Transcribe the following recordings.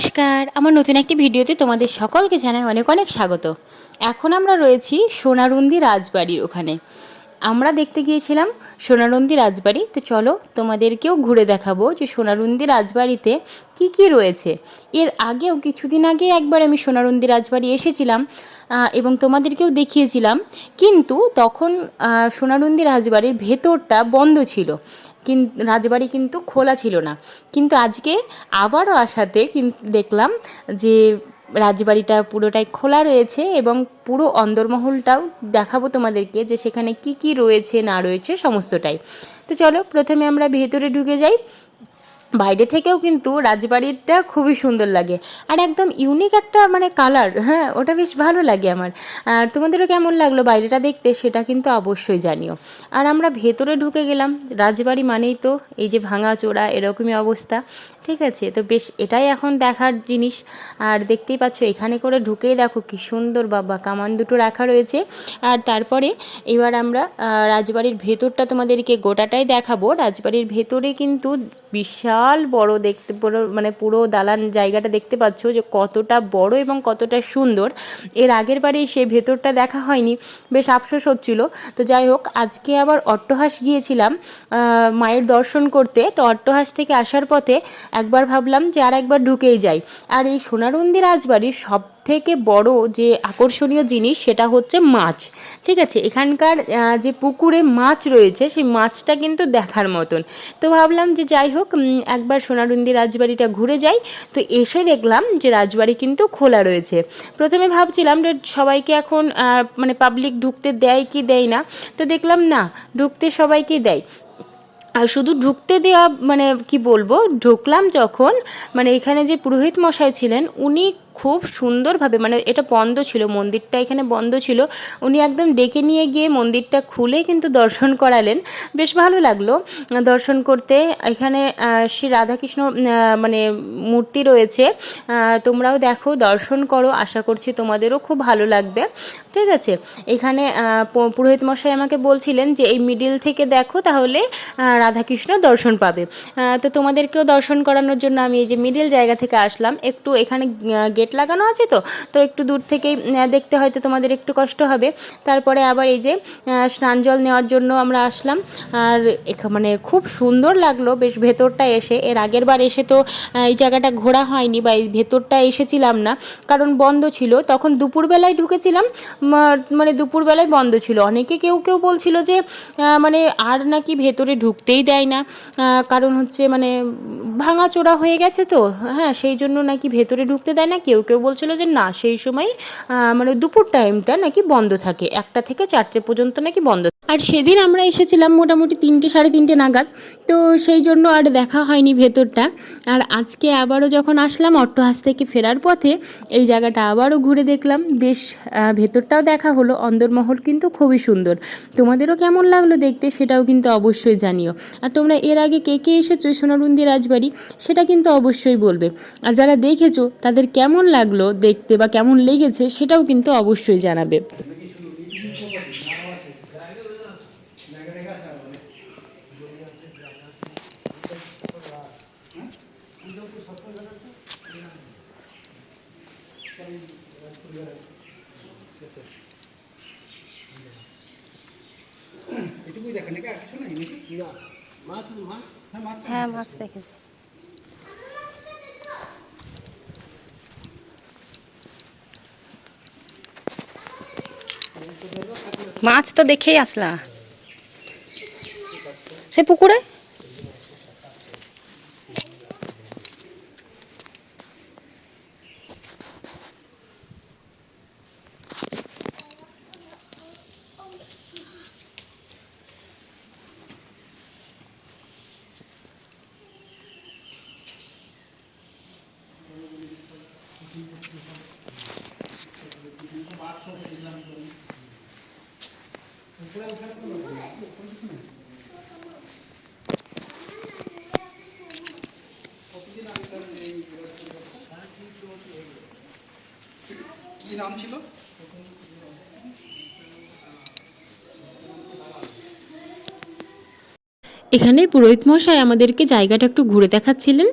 নমস্কার। আমার নতুন একটি ভিডিওতে তোমাদের সকলকে জানাই অনেক অনেক স্বাগত। এখন আমরা রয়েছি সোনারুন্দি রাজবাড়ির ওখানে। আমরা দেখতে গিয়েছিলাম সোনারুন্দি রাজবাড়ি। তো চলো তোমাদেরকেও ঘুরে দেখাবো যে সোনারুন্দি রাজবাড়িতে কি কি রয়েছে। এর আগেও কিছুদিন আগে একবার আমি সোনারুন্দি রাজবাড়ি এসেছিলাম এবং তোমাদেরকেও দেখিয়েছিলাম। কিন্তু তখন সোনারুন্দি রাজবাড়ির ভেতরটা বন্ধ ছিল। কিন্তু রাজবাড়ি কিন্তু খোলা ছিল না। কিন্তু আজকে আবারও আসাতে দেখলাম যে রাজবাড়িটা পুরোটাই খোলা রয়েছে এবং পুরো অন্দরমহলটাও দেখাবো তোমাদেরকে যে সেখানে কি কি রয়েছে, না রয়েছে, সমস্তটাই। তো চলো প্রথমে আমরা ভেতরে ঢুকে যাই। বাইরে থেকেও কিন্তু রাজবাড়িটা খুবই সুন্দর লাগে। আর একদম ইউনিক একটা মানে কালার হ্যাঁ ওটা বেশ ভালো লাগে আমার। আর তোমাদেরও কেমন লাগল বাইরেটা দেখতে সেটা কিন্তু অবশ্যই জানিও। আর আমরা ভেতরে ঢুকে গেলাম, রাজবাড়ি মানেই তো এই যে ভাঙা চোরা এরকমই অবস্থা, ঠিক আছে? তো বেশ এটাই এখন দেখার জিনিস। আর দেখতেই পাচ্ছ এখানে করে ঢুকেই দেখো কি সুন্দর বাবা, কামান দুটো রাখা রয়েছে। আর তারপরে এবার আমরা রাজবাড়ির ভেতরটা তোমাদেরকে গোটাটাই দেখাবো। রাজবাড়ির ভেতরে কিন্তু বিশাল বড় দেখতে পুরো মানে পুরো দালান জায়গাটা দেখতে পাচ্ছ যে কতটা বড় এবং কতটা সুন্দর। এর আগের বারে সে ভেতরটা দেখা হয়নি, বেশ আফসোস হচ্ছিল। তো যাই হোক, আজকে আবার অট্টহাস গিয়েছিলাম মায়ের দর্শন করতে। তো অট্টহাস থেকে আসার পথে একবার ভাবলাম যে আর একবার ঢুকেই যাই। আর এই সোনারন্দি রাজবাড়ির সব থেকে বড় যে আকর্ষণীয় জিনিস সেটা হচ্ছে মাছ। ঠিক আছে? এখানকার যে পুকুরে মাছ রয়েছে, সেই মাছটা কিন্তু দেখার মতন। তো ভাবলাম যে যাই হোক একবার সোনারুন্দি রাজবাড়িটা ঘুরে যাই। তো এসে দেখলাম যে রাজবাড়ি কিন্তু খোলা রয়েছে। প্রথমে ভাবছিলাম যে সবাইকে এখন মানে পাবলিক ঢুকতে দেয় কি দেয় না? তো দেখলাম না, ঢুকতে সবাইকে দেয়। আর শুধু ঢুকতে দেওয়া মানে কি বলব? ঢুকলাম যখন মানে এখানে যে পুরোহিত মশাই ছিলেন, উনি খুব সুন্দরভাবে মানে এটা বন্ধ ছিল, মন্দিরটা এখানে বন্ধ ছিল। উনি একদম ডেকে নিয়ে গিয়ে মন্দিরটা খুলে কিন্তু দর্শন করালেন। বেশ ভালো লাগল দর্শন করতে। এখানে শ্রী রাধাকৃষ্ণ মানে মূর্তি রয়েছে। তোমরাও দেখো, দর্শন করো, আশা করছি তোমাদেরও খুব ভালো লাগবে। ঠিক আছে? এখানে পুরোহিত মশাই আমাকে বলছিলেন যে, এই মিডিল থেকে দেখো, তাহলে রাধাকৃষ্ণ দর্শন পাবে। তো তোমাদেরকেও দর্শন করানোর জন্য আমি এই যে মিডিল জায়গা থেকে আসলাম। একটু এখানে গেট লাগানো আছে তো? তো একটু দূর থেকেই দেখতে হয়তো তোমাদের একটু কষ্ট হবে। তারপরে আবার এই যে স্নান জল নেওয়ার জন্য আমরা আসলাম। আর মানে খুব সুন্দর লাগল, বেশ ভেতরটা এসে। এর আগের বার এসে তো এই জায়গাটা ঘোরা হয়নি বা এই ভেতরটা এসেছিলাম না। কারণ বন্ধ ছিল। তখন দুপুরবেলায় ঢুকেছিলাম মানে দুপুরবেলায় বন্ধ ছিল। অনেকে কেউ কেউ বলছিল যে মানে আর নাকি ভেতরে ঢুকতেই দেয় না। কারণ হচ্ছে মানে ভাঙাচোরা হয়ে গেছে তো? হ্যাঁ সেই জন্য নাকি ভেতরে ঢুকতে দেয় না। কেউ কেউ বলছিল যে না, সেই সময় মানে দুপুর টাইমটা নাকি বন্ধ থাকে। একটা থেকে চারটে পর্যন্ত নাকি বন্ধ আর সেদিন আমরা এসেছিলাম মোটামুটি তিনটে, সাড়ে তিনটে নাগাদ। তো সেই জন্য আর দেখা হয়নি ভেতরটা। আর আজকে আবারও যখন আসলাম অট্টহাস থেকে ফেরার পথে, এই জায়গাটা আবারও ঘুরে দেখলাম। বেশ ভেতরটাও দেখা হলো। অন্দরমহল কিন্তু খুবই সুন্দর। তোমাদেরও কেমন লাগল দেখতে সেটাও কিন্তু অবশ্যই জানিও। আর তোমরা এর আগে কে কে এসেছ সোনারুন্দি রাজবাড়ি, সেটা কিন্তু অবশ্যই বলবে। আর যারা দেখেছ তাদের কেমন লাগল দেখতে বা কেমন লেগেছে সেটাও কিন্তু অবশ্যই জানাবে। এটুকুই দেখেন নাকি আর কিছু নাই নাকি? না মাছ মাছ? হ্যাঁ মাছ হ্যাঁ মাছ দেখেছি। মাছ তো দেখেই আসলা। সে পুকুরে? কি নাম ছিল? এখানের পুরোহিত মশাই আমাদেরকে জায়গাটা একটু ঘুরে দেখাচ্ছিলেন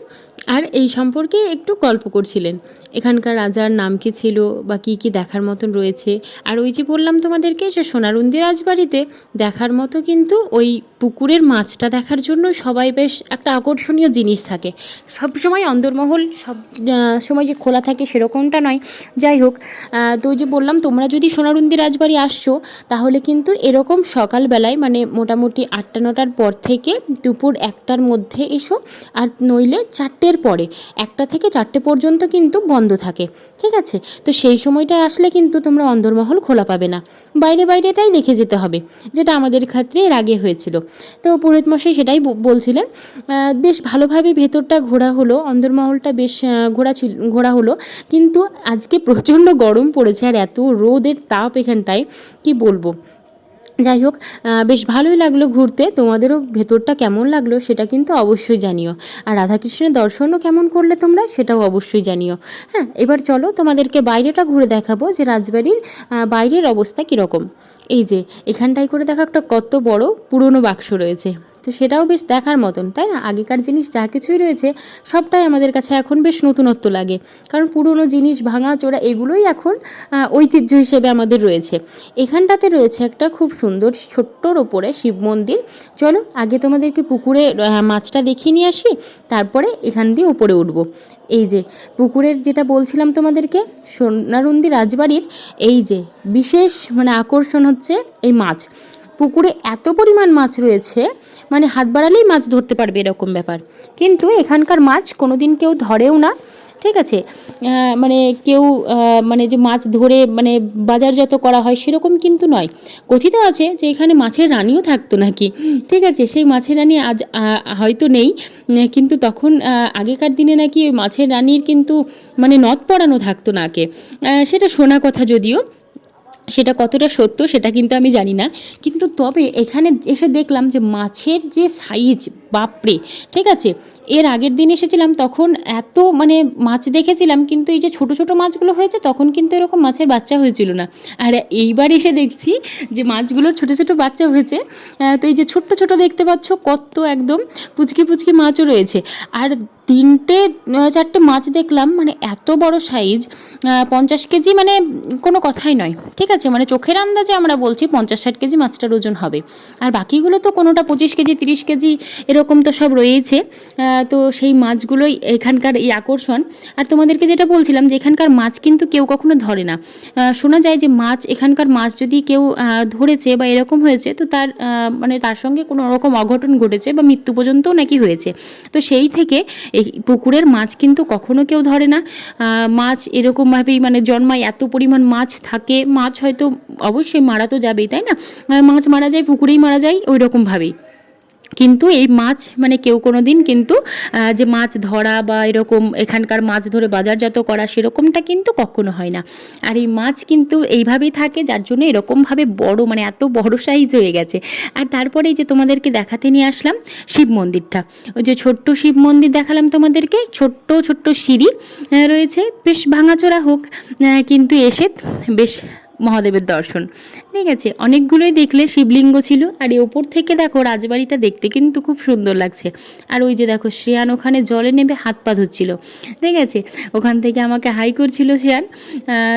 আর এই সম্পর্কে একটু গল্প করছিলেন। এখানকার রাজার নাম কি ছিল বা কী কী দেখার মতন রয়েছে? আর ওই যে বললাম তোমাদেরকে যে সোনারুন্দি রাজবাড়িতে দেখার মতো কিন্তু ওই পুকুরের মাছটা দেখার জন্য সবাই বেশ একটা আকর্ষণীয় জিনিস থাকে। সব সময় অন্দরমহল, সব সময় যে খোলা থাকে সেরকমটা নয়। যাই হোক তো যে বললাম, তোমরা যদি সোনারুন্দি রাজবাড়ি আসছো, তাহলে কিন্তু এরকম সকালবেলায় মানে মোটামুটি আটটা, নটার পর থেকে দুপুর একটার মধ্যে এসো। আর নইলে চারটের পরে, একটা থেকে চারটে পর্যন্ত কিন্তু বন্ধ থাকে, ঠিক আছে? তো সেই সময়টায় আসলে কিন্তু তোমরা অন্দরমহল খোলা পাবে না। বাইরে বাইরেটাই দেখে যেতে হবে, যেটা আমাদের ক্ষেত্রে এর আগে হয়েছিল। তো পুরোহিত মশাই সেটাই বলছিলেন বেশ ভালোভাবে ভেতরটা ঘোরা হলো, অন্দরমহলটা বেশ ঘোরা ছিল, ঘোরা হলো, কিন্তু আজকে প্রচণ্ড গরম পড়েছে আর এত রোদের তাপ এখানটায়, কি বলব? যাই হোক বেশ ভালোই লাগল ঘুরতে। তোমাদেরও ভেতরটা কেমন লাগল সেটা কিন্তু অবশ্যই জানিও। আর রাধাকৃষ্ণের দর্শনও কেমন করলে তোমরা সেটাও অবশ্যই জানিও। হ্যাঁ এবার চলো তোমাদেরকে বাইরেটা ঘুরে দেখাবো যে রাজবাড়ির বাইরের অবস্থা কীরকম। এই যে এখানটাই করে দেখা একটা কত বড় পুরনো বাক্স রয়েছে। তো সেটাও বেশ দেখার মতন, তাই না? আগেকার জিনিস যা কিছুই রয়েছে, সবটাই আমাদের কাছে এখন বেশ নতুনত্ব লাগে। কারণ পুরনো জিনিস ভাঙা, চোরা এগুলোই এখন ঐতিহ্য হিসেবে আমাদের রয়েছে। এখানটাতে রয়েছে একটা খুব সুন্দর ছোট্টর ওপরে শিব মন্দির। চলো, আগে তোমাদেরকে পুকুরে মাছটা দেখিয়ে নিয়ে আসি, তারপরে এখান দিয়ে উপরে উঠবো। এই যে, পুকুরের যেটা বলছিলাম তোমাদেরকে, সোনারুন্দি রাজবাড়ির, এই যে, বিশেষ মানে আকর্ষণ হচ্ছে এই মাছ। পুকুরে এত পরিমাণ মাছ রয়েছে মানে হাত বাড়ালেই মাছ ধরতে পারবে এরকম ব্যাপার। কিন্তু এখানকার মাছ কোনোদিন কেউ ধরেও না, ঠিক আছে? মানে কেউ মানে যে মাছ ধরে মানে বাজারজাত করা হয় সেরকম কিন্তু নয়। কথিত আছে যে এখানে মাছের রানীও থাকতো নাকি, ঠিক আছে? সেই মাছের রানী আজ হয়তো নেই, কিন্তু তখন আগেকার দিনে নাকি ওই মাছের রানীর কিন্তু মানে নথ পড়ানো থাকতো নাকে। সেটা শোনা কথা যদিও। সেটা কতটা সত্য সেটা কিন্তু আমি জানি না। কিন্তু তবে এখানে এসে দেখলাম যে মাছের যে সাইজ বাপরে, ঠিক আছে। এর আগের দিন এসেছিলাম, তখন এত মানে মাছ দেখেছিলাম, কিন্তু এই যে ছোট ছোট মাছগুলো হয়েছে, তখন কিন্তু এরকম মাছের বাচ্চা হয়েছিল না। আর এইবার এসে দেখছি যে মাছগুলোর ছোট ছোট বাচ্চা হয়েছে তো এই যে ছোট্ট ছোট দেখতে পাচ্ছ, কত একদম পুচকি পুচকি মাছও রয়েছে। আর তিনটে চারটে মাছ দেখলাম মানে এত বড় সাইজ পঞ্চাশ কেজি মানে কোনো কথাই নয়, ঠিক আছে? মানে চোখের আন্দাজে আমরা বলছি পঞ্চাশ ষাট কেজি মাছটার ওজন হবে। আর বাকিগুলো তো কোনোটা পঁচিশ কেজি, তিরিশ কেজি এরকম তো সব রয়েছে তো সেই মাছগুলোই এখানকার এই আকর্ষণ। আর তোমাদেরকে যেটা বলছিলাম যে এখানকার মাছ কিন্তু কেউ কখনো ধরে না। শোনা যায় যে মাছ, এখানকার মাছ যদি কেউ ধরেছে বা এরকম হয়েছে, তো তার মানে তার সঙ্গে কোনো রকম অঘটন ঘটেছে বা মৃত্যু পর্যন্তও নাকি হয়েছে। তো সেই থেকে এই পুকুরের মাছ কিন্তু কখনো কেউ ধরে না। মাছ এরকমভাবেই মানে জন্মায়, এত পরিমাণ মাছ থাকে। মাছ হয়তো অবশ্যই মারা তো যাবেই, তাই না? মাছ মারা যায়, পুকুরেই মারা যায় ওই রকমভাবেই কিন্তু এই মাছ মানে কেউ কোনো দিন কিন্তু যে মাছ ধরা বা এরকম এখানকার মাছ ধরে বাজারজাত করা সেরকমটা কিন্তু কখনো হয় না। আর এই মাছ কিন্তু এইভাবেই থাকে, যার জন্য এরকমভাবে বড় মানে এত বড় সাইজ হয়ে গেছে। আর তারপরে যে তোমাদেরকে দেখাতে নিয়ে আসলাম, শিব মন্দিরটা। ওই যে ছোট্ট শিব মন্দির দেখালাম তোমাদেরকে, ছোট্ট ছোট্ট সিঁড়ি রয়েছে। বেশ ভাঙাচোরা হোক কিন্তু এসে বেশ মহাদেবের দর্শন। ঠিক আছে অনেকগুলোই দেখলে শিবলিঙ্গ ছিল। আর এই ওপর থেকে দেখো রাজবাড়িটা দেখতে কিন্তু খুব সুন্দর লাগছে। আর ওই যে দেখো শ্রেয়ান ওখানে জলে নেমে হাত পা ধুচ্ছিল ঠিক আছে? ওখান থেকে আমাকে হাই করছিল শ্রেয়ান।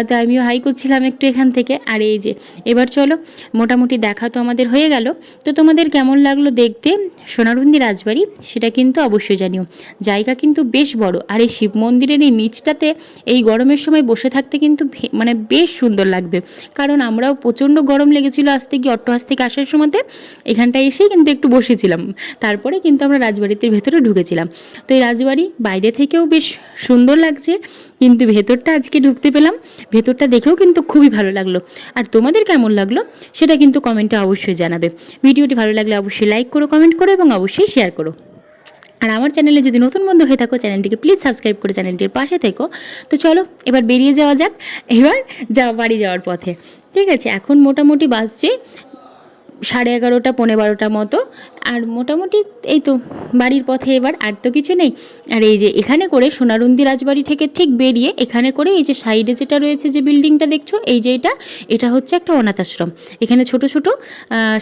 তো আমিও হাই করছিলাম একটু এখান থেকে। আর এই যে, এবার চলো, মোটামুটি দেখা তো আমাদের হয়ে গেল। তো তোমাদের কেমন লাগল দেখতে সোনারুন্দি রাজবাড়ি, সেটা কিন্তু অবশ্যই জানিও। জায়গা কিন্তু বেশ বড়। আর এই শিব মন্দিরের এই নিচটাতে এই গরমের সময় বসে থাকতে কিন্তু মানে বেশ সুন্দর লাগবে। কারণ আমরাও প্রচণ্ড গরম লেগেছিল আজ থেকে অট্টহাস থেকে আসার সময়তে। এখানটায় এসেই কিন্তু একটু বসেছিলাম। তারপরে কিন্তু আমরা রাজবাড়িতে ভেতরে ঢুকেছিলাম। তো এই রাজবাড়ি বাইরে থেকেও বেশ সুন্দর লাগছে, কিন্তু ভেতরটা আজকে ঢুকতে পেলাম। ভেতরটা দেখেও কিন্তু খুবই ভালো লাগল। আর তোমাদের কেমন লাগল সেটা কিন্তু কমেন্টে অবশ্যই জানাবে। ভিডিওটি ভালো লাগলে অবশ্যই লাইক করো, কমেন্ট করো এবং অবশ্যই শেয়ার করো। আর আমার চ্যানেলে যদি নতুন বন্ধু হয়ে থাকো, চ্যানেলটিকে প্লিজ সাবস্ক্রাইব করে চ্যানেলটির পাশে থেকো। তো চলো, এবার বেরিয়ে যাওয়া যাক। এবার যাওয়া, বাড়ি যাওয়ার পথে। ঠিক আছে এখন মোটামুটি বাজছে সাড়ে এগারোটা, পৌনে বারোটা মতো। আর মোটামুটি এই তো বাড়ির পথে এবার আর তো কিছু নেই। আর এই যে এখানে করে সোনারুন্দি রাজবাড়ি থেকে ঠিক বেরিয়ে এখানে করে এই যে সাইডে যেটা রয়েছে যে বিল্ডিংটা দেখছ, এই যে এটা এটা হচ্ছে একটা অনাথ আশ্রম। এখানে ছোট ছোট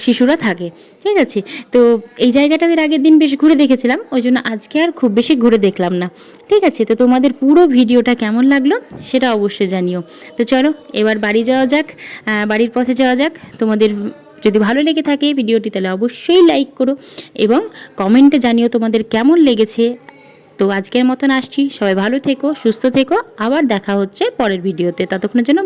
শিশুরা থাকে, ঠিক আছে? তো এই জায়গাটা এর আগের দিন বেশ ঘুরে দেখেছিলাম, ওই জন্য আজকে আর খুব বেশি ঘুরে দেখলাম না, ঠিক আছে? তো তোমাদের পুরো ভিডিওটা কেমন লাগল সেটা অবশ্যই জানিও। তো চলো, এবার বাড়ি যাওয়া যাক বাড়ির পথে যাওয়া যাক, তোমাদের যদি ভালো লেগে থাকে ভিডিওটি, তাহলে অবশ্যই লাইক করো এবং কমেন্টে জানিও তোমাদের কেমন লেগেছে। তো আজকের মতন আসছি। সবাই ভালো থেকো, সুস্থ থেকো। আবার দেখা হচ্ছে পরের ভিডিওতে। ততক্ষণের জন্য